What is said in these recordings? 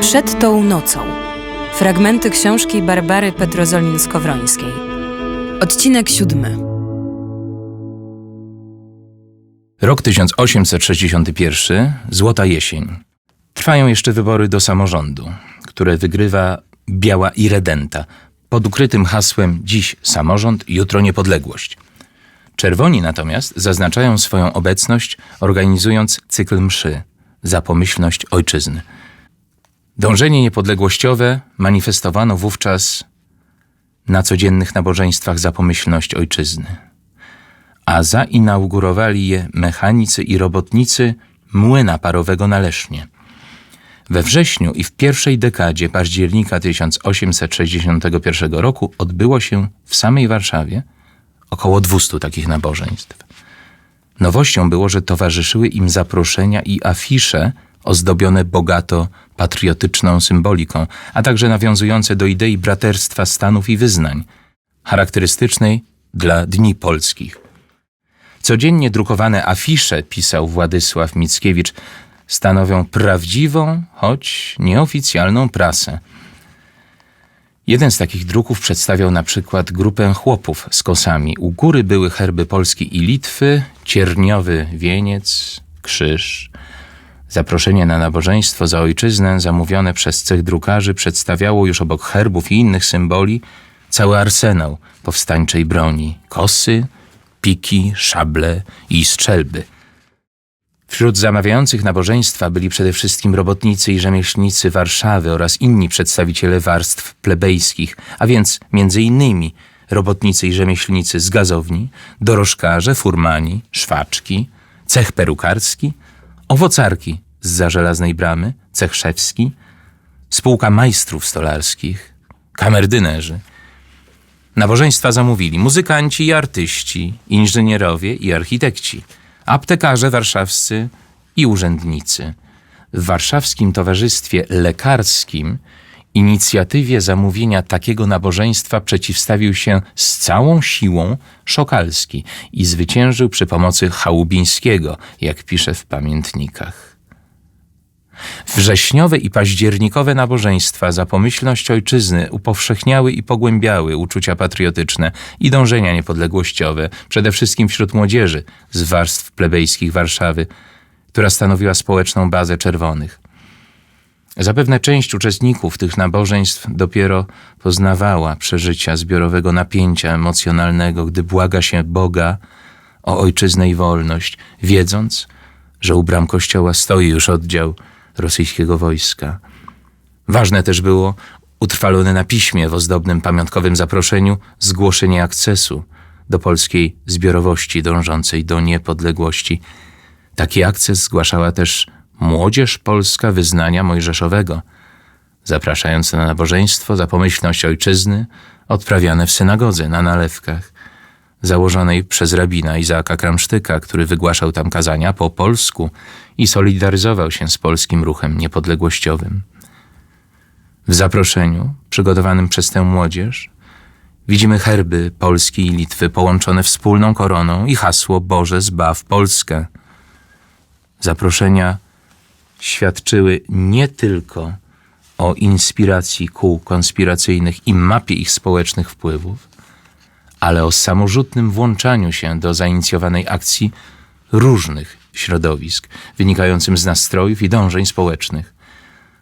Przed tą nocą. Fragmenty książki Barbary Petrozolin-Skowrońskiej. Odcinek siódmy. Rok 1861, Złota Jesień. Trwają jeszcze wybory do samorządu, które wygrywa Biała Irredenta pod ukrytym hasłem Dziś samorząd, jutro niepodległość. Czerwoni natomiast zaznaczają swoją obecność, organizując cykl mszy za pomyślność ojczyzny. Dążenie niepodległościowe manifestowano wówczas na codziennych nabożeństwach za pomyślność ojczyzny a zainaugurowali je mechanicy i robotnicy młyna parowego na Lesznie. We wrześniu i w pierwszej dekadzie października 1861 roku odbyło się w samej Warszawie około 200 takich nabożeństw. Nowością było, że towarzyszyły im zaproszenia i afisze ozdobione bogato patriotyczną symboliką, a także nawiązujące do idei braterstwa stanów i wyznań, charakterystycznej dla Dni Polskich. Codziennie drukowane afisze, pisał Władysław Mickiewicz, stanowią prawdziwą, choć nieoficjalną prasę. Jeden z takich druków przedstawiał na przykład grupę chłopów z kosami. U góry były herby Polski i Litwy, cierniowy wieniec, krzyż. Zaproszenie na nabożeństwo za ojczyznę zamówione przez cech drukarzy przedstawiało już obok herbów i innych symboli cały arsenał powstańczej broni. Kosy, piki, szable i strzelby. Wśród zamawiających nabożeństwa byli przede wszystkim robotnicy i rzemieślnicy Warszawy oraz inni przedstawiciele warstw plebejskich, a więc między innymi robotnicy i rzemieślnicy z gazowni, dorożkarze, furmani, szwaczki, cech perukarski, owocarki z za żelaznej bramy, cech szewski, spółka majstrów stolarskich, kamerdynerzy, Nabożeństwa zamówili muzykanci i artyści, inżynierowie i architekci, aptekarze warszawscy i urzędnicy. W warszawskim Towarzystwie Lekarskim inicjatywie zamówienia takiego nabożeństwa przeciwstawił się z całą siłą Szokalski i zwyciężył przy pomocy Chałubińskiego, jak pisze w pamiętnikach. Wrześniowe i październikowe nabożeństwa za pomyślność ojczyzny upowszechniały i pogłębiały uczucia patriotyczne i dążenia niepodległościowe, przede wszystkim wśród młodzieży z warstw plebejskich Warszawy, która stanowiła społeczną bazę czerwonych. Zapewne część uczestników tych nabożeństw dopiero poznawała przeżycia zbiorowego napięcia emocjonalnego, gdy błaga się Boga o ojczyznę i wolność, wiedząc, że u bram kościoła stoi już oddział rosyjskiego wojska. Ważne też było utrwalone na piśmie w ozdobnym pamiątkowym zaproszeniu zgłoszenie akcesu do polskiej zbiorowości dążącej do niepodległości. Taki akces zgłaszała też młodzież polska wyznania mojżeszowego, zapraszając na nabożeństwo za pomyślność ojczyzny odprawiane w synagodze na nalewkach, założonej przez rabina Izaaka Kramsztyka, który wygłaszał tam kazania po polsku i solidaryzował się z polskim ruchem niepodległościowym. W zaproszeniu, przygotowanym przez tę młodzież, widzimy herby Polski i Litwy połączone wspólną koroną i hasło Boże zbaw Polskę. Zaproszenia świadczyły nie tylko o inspiracji kół konspiracyjnych i mapie ich społecznych wpływów, ale o samorzutnym włączaniu się do zainicjowanej akcji różnych środowisk, wynikającym z nastrojów i dążeń społecznych.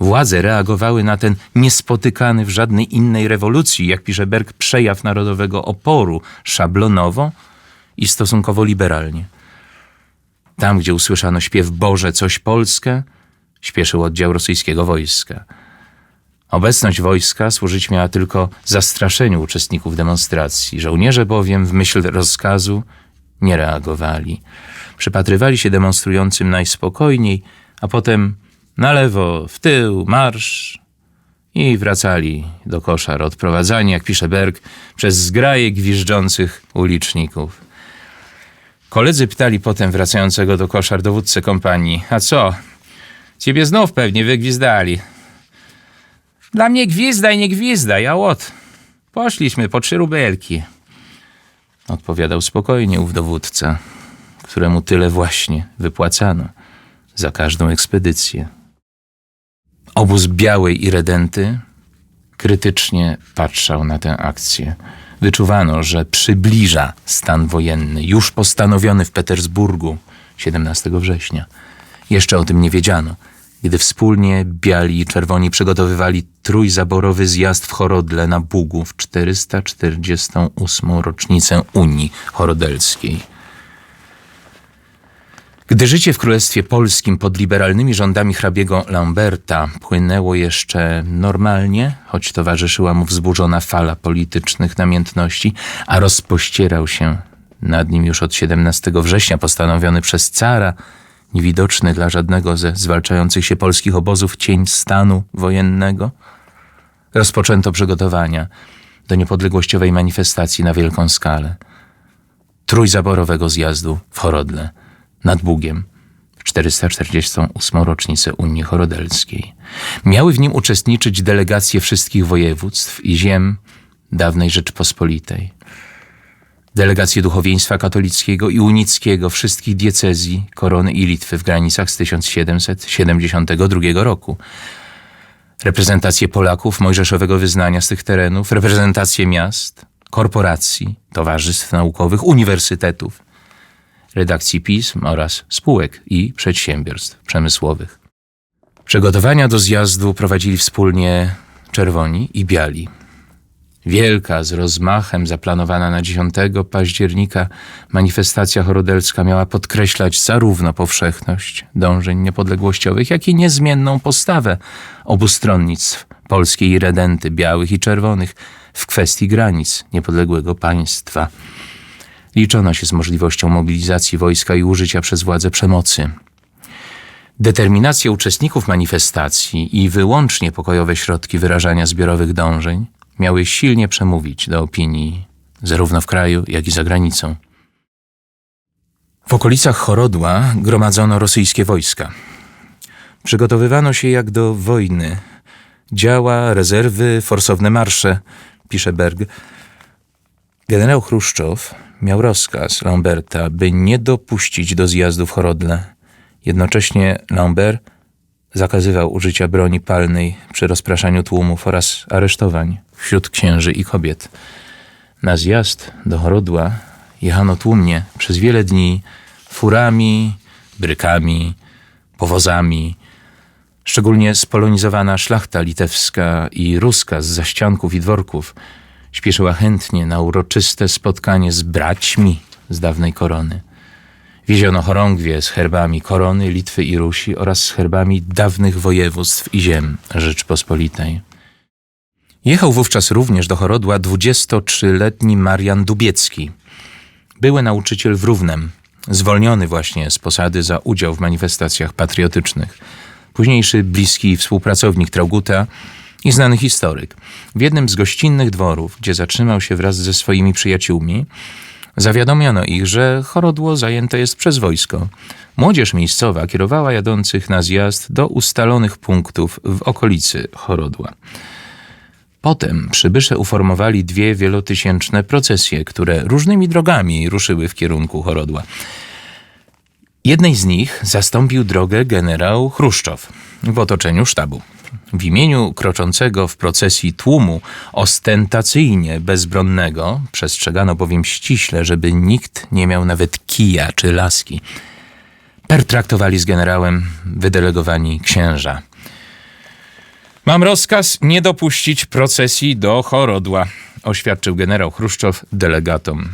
Władze reagowały na ten niespotykany w żadnej innej rewolucji, jak pisze Berg, przejaw narodowego oporu szablonowo i stosunkowo liberalnie. Tam, gdzie usłyszano śpiew Boże, coś Polskę, śpieszył oddział rosyjskiego wojska. Obecność wojska służyć miała tylko zastraszeniu uczestników demonstracji. Żołnierze bowiem w myśl rozkazu nie reagowali. Przypatrywali się demonstrującym najspokojniej, a potem na lewo, w tył, marsz i wracali do koszar, odprowadzani, jak pisze Berg, przez zgraje gwiżdżących uliczników. Koledzy pytali potem wracającego do koszar dowódcę kompanii, a co? Ciebie znów pewnie wygwizdali. Dla mnie gwizdaj, nie gwizdaj, a łot. Poszliśmy po trzy rubelki. Odpowiadał spokojnie ów dowódca, któremu tyle właśnie wypłacano za każdą ekspedycję. Obóz Białej i Redenty krytycznie patrzał na tę akcję. Wyczuwano, że przybliża stan wojenny, już postanowiony w Petersburgu 17 września. Jeszcze o tym nie wiedziano, gdy wspólnie biali i czerwoni przygotowywali trójzaborowy zjazd w Chorodle na Bugu w 448. rocznicę Unii Chorodelskiej. Gdy życie w Królestwie Polskim pod liberalnymi rządami hrabiego Lamberta płynęło jeszcze normalnie, choć towarzyszyła mu wzburzona fala politycznych namiętności, a rozpościerał się nad nim już od 17 września postanowiony przez cara, niewidoczny dla żadnego ze zwalczających się polskich obozów cień stanu wojennego, rozpoczęto przygotowania do niepodległościowej manifestacji na wielką skalę, trójzaborowego zjazdu w Chorodle nad Bugiem w 448. rocznicę Unii Chorodelskiej. Miały w nim uczestniczyć delegacje wszystkich województw i ziem dawnej Rzeczypospolitej. Delegacje duchowieństwa katolickiego i unickiego wszystkich diecezji, korony i Litwy w granicach z 1772 roku. Reprezentacje Polaków mojżeszowego wyznania z tych terenów, reprezentacje miast, korporacji, towarzystw naukowych, uniwersytetów, redakcji pism oraz spółek i przedsiębiorstw przemysłowych. Przygotowania do zjazdu prowadzili wspólnie czerwoni i biali. Wielka, z rozmachem zaplanowana na 10 października manifestacja chorodelska miała podkreślać zarówno powszechność dążeń niepodległościowych, jak i niezmienną postawę obu stronnictw polskiej redenty białych i czerwonych w kwestii granic niepodległego państwa. Liczono się z możliwością mobilizacji wojska i użycia przez władze przemocy. Determinacja uczestników manifestacji i wyłącznie pokojowe środki wyrażania zbiorowych dążeń miały silnie przemówić do opinii zarówno w kraju, jak i za granicą. W okolicach Chorodła gromadzono rosyjskie wojska. Przygotowywano się jak do wojny. Działa, rezerwy, forsowne marsze, pisze Berg. Generał Chruszczow miał rozkaz Lamberta, by nie dopuścić do zjazdu w Chorodle. Jednocześnie Lambert zakazywał użycia broni palnej przy rozpraszaniu tłumów oraz aresztowań wśród księży i kobiet. Na zjazd do Chorodła jechano tłumnie przez wiele dni furami, brykami, powozami. Szczególnie spolonizowana szlachta litewska i ruska z zaścianków i dworków śpieszyła chętnie na uroczyste spotkanie z braćmi z dawnej korony. Wieziono chorągwie z herbami korony Litwy i Rusi oraz z herbami dawnych województw i ziem Rzeczpospolitej. Jechał wówczas również do Chorodła 23-letni Marian Dubiecki. Były nauczyciel w Równem, zwolniony właśnie z posady za udział w manifestacjach patriotycznych. Późniejszy bliski współpracownik Trauguta i znany historyk. W jednym z gościnnych dworów, gdzie zatrzymał się wraz ze swoimi przyjaciółmi, Zawiadomiono ich, że chorodło zajęte jest przez wojsko. Młodzież miejscowa kierowała jadących na zjazd do ustalonych punktów w okolicy chorodła. Potem przybysze uformowali dwie wielotysięczne procesje, które różnymi drogami ruszyły w kierunku chorodła. Jednej z nich zastąpił drogę generał Chruszczow w otoczeniu sztabu. W imieniu kroczącego w procesji tłumu ostentacyjnie bezbronnego przestrzegano bowiem ściśle, żeby nikt nie miał nawet kija czy laski. Pertraktowali z generałem wydelegowani księża. Mam rozkaz nie dopuścić procesji do chorodła, oświadczył generał Chruszczow delegatom.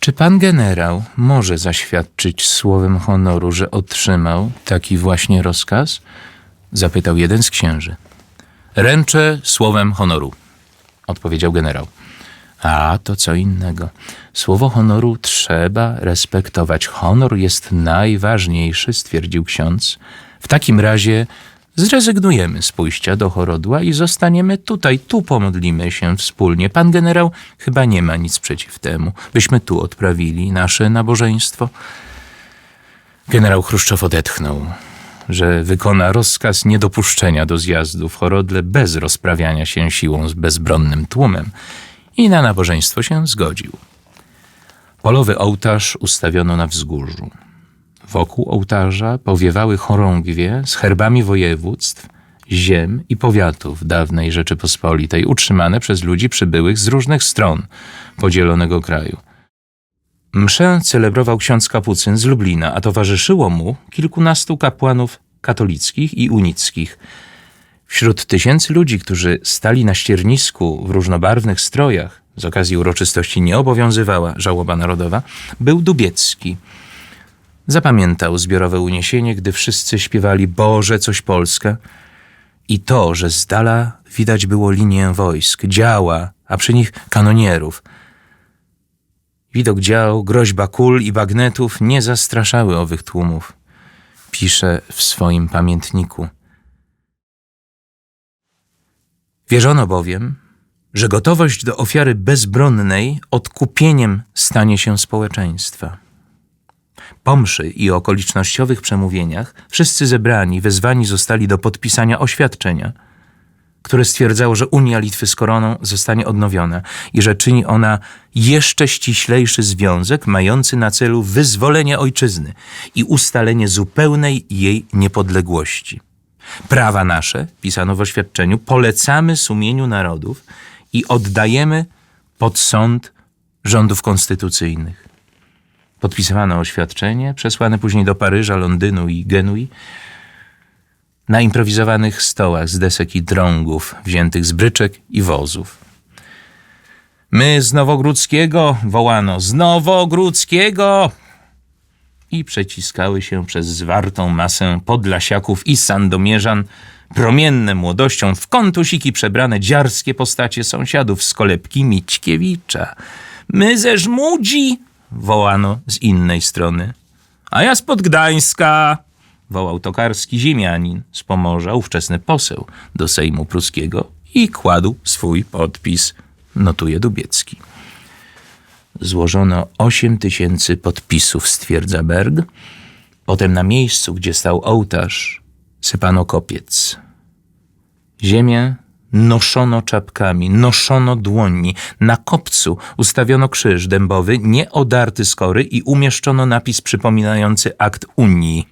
Czy pan generał może zaświadczyć słowem honoru, że otrzymał taki właśnie rozkaz? Zapytał jeden z księży. Ręczę słowem honoru, odpowiedział generał. A to co innego. Słowo honoru trzeba respektować. Honor jest najważniejszy, stwierdził ksiądz. W takim razie zrezygnujemy z pójścia do chorodła i zostaniemy tutaj, tu pomodlimy się wspólnie. Pan generał chyba nie ma nic przeciw temu, byśmy tu odprawili nasze nabożeństwo. Generał Chruszczow odetchnął że wykona rozkaz niedopuszczenia do zjazdu w Chorodle bez rozprawiania się siłą z bezbronnym tłumem i na nabożeństwo się zgodził. Polowy ołtarz ustawiono na wzgórzu. Wokół ołtarza powiewały chorągwie z herbami województw, ziem i powiatów dawnej Rzeczypospolitej, utrzymane przez ludzi przybyłych z różnych stron podzielonego kraju. Mszę celebrował ksiądz kapucyn z Lublina, a towarzyszyło mu kilkunastu kapłanów katolickich i unickich. Wśród tysięcy ludzi, którzy stali na ściernisku w różnobarwnych strojach, z okazji uroczystości nie obowiązywała żałoba narodowa, był Dubiecki. Zapamiętał zbiorowe uniesienie, gdy wszyscy śpiewali Boże, coś Polska i to, że z dala widać było linię wojsk, działa, a przy nich kanonierów. Widok dział, groźba kul i bagnetów nie zastraszały owych tłumów. Pisze w swoim pamiętniku. Wierzono bowiem, że gotowość do ofiary bezbronnej odkupieniem stanie się społeczeństwa. Po mszy i okolicznościowych przemówieniach wszyscy zebrani wezwani zostali do podpisania oświadczenia, które stwierdzało, że Unia Litwy z Koroną zostanie odnowiona i że czyni ona jeszcze ściślejszy związek mający na celu wyzwolenie ojczyzny i ustalenie zupełnej jej niepodległości. Prawa nasze, pisano w oświadczeniu, polecamy sumieniu narodów i oddajemy pod sąd rządów konstytucyjnych. Podpisywano oświadczenie, przesłane później do Paryża, Londynu i Genui, na improwizowanych stołach z desek i drągów, wziętych z bryczek i wozów. My z Nowogródzkiego wołano, z Nowogródzkiego! I przeciskały się przez zwartą masę podlasiaków i sandomierzan, promienne młodością, w kontusiki przebrane dziarskie postacie sąsiadów z kolebki Mićkiewicza. My ze Żmudzi! Wołano z innej strony. A ja spod Gdańska! wołał tokarski ziemianin z Pomorza, ówczesny poseł do Sejmu Pruskiego i kładł swój podpis, notuje Dubiecki. Złożono 8 tysięcy podpisów, stwierdza Berg. Potem na miejscu, gdzie stał ołtarz, sypano kopiec. Ziemię noszono czapkami, noszono dłońmi. Na kopcu ustawiono krzyż dębowy, nieodarty z kory i umieszczono napis przypominający akt Unii.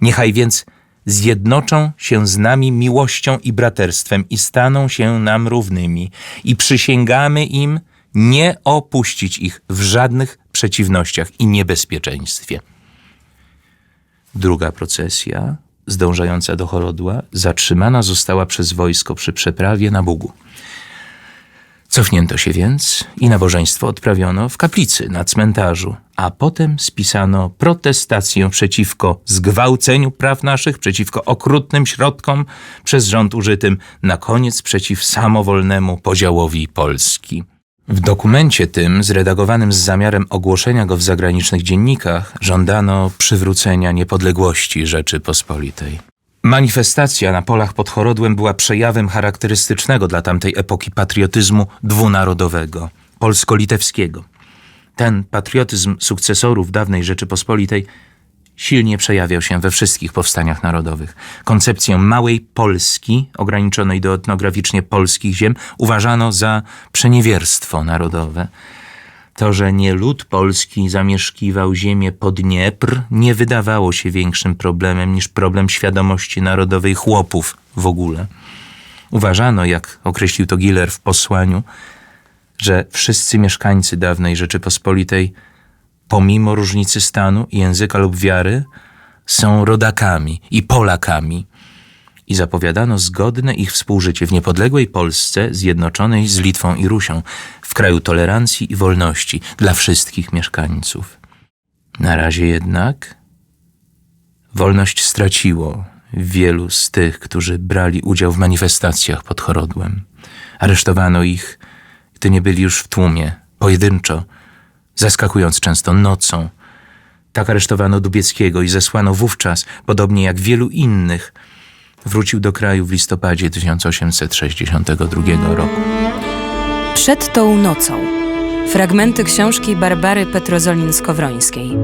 Niechaj więc zjednoczą się z nami miłością i braterstwem i staną się nam równymi i przysięgamy im nie opuścić ich w żadnych przeciwnościach i niebezpieczeństwie. Druga procesja, zdążająca do Chorodła, zatrzymana została przez wojsko przy przeprawie na Bugu. Cofnięto się więc i nabożeństwo odprawiono w kaplicy na cmentarzu, a potem spisano protestację przeciwko zgwałceniu praw naszych, przeciwko okrutnym środkom przez rząd użytym, na koniec przeciw samowolnemu podziałowi Polski. W dokumencie tym, zredagowanym z zamiarem ogłoszenia go w zagranicznych dziennikach, żądano przywrócenia niepodległości Rzeczypospolitej. Manifestacja na polach pod Chorodłem była przejawem charakterystycznego dla tamtej epoki patriotyzmu dwunarodowego, polsko-litewskiego. Ten patriotyzm sukcesorów dawnej Rzeczypospolitej silnie przejawiał się we wszystkich powstaniach narodowych. Koncepcję małej Polski, ograniczonej do etnograficznie polskich ziem, uważano za przeniewierstwo narodowe. To, że nie lud polski zamieszkiwał ziemię pod Dniepr, nie wydawało się większym problemem niż problem świadomości narodowej chłopów w ogóle. Uważano, jak określił to Giller w posłaniu, że wszyscy mieszkańcy dawnej Rzeczypospolitej, pomimo różnicy stanu, języka lub wiary, są rodakami i Polakami i zapowiadano zgodne ich współżycie w niepodległej Polsce zjednoczonej z Litwą i Rusią, w kraju tolerancji i wolności dla wszystkich mieszkańców. Na razie jednak wolność straciło wielu z tych, którzy brali udział w manifestacjach pod Chorodłem. Aresztowano ich, gdy nie byli już w tłumie, pojedynczo, zaskakując często nocą. Tak aresztowano Dubieckiego i zesłano wówczas, podobnie jak wielu innych, wrócił do kraju w listopadzie 1862 roku. Przed tą nocą. Fragmenty książki Barbary Petrozolin-Skowrońskiej.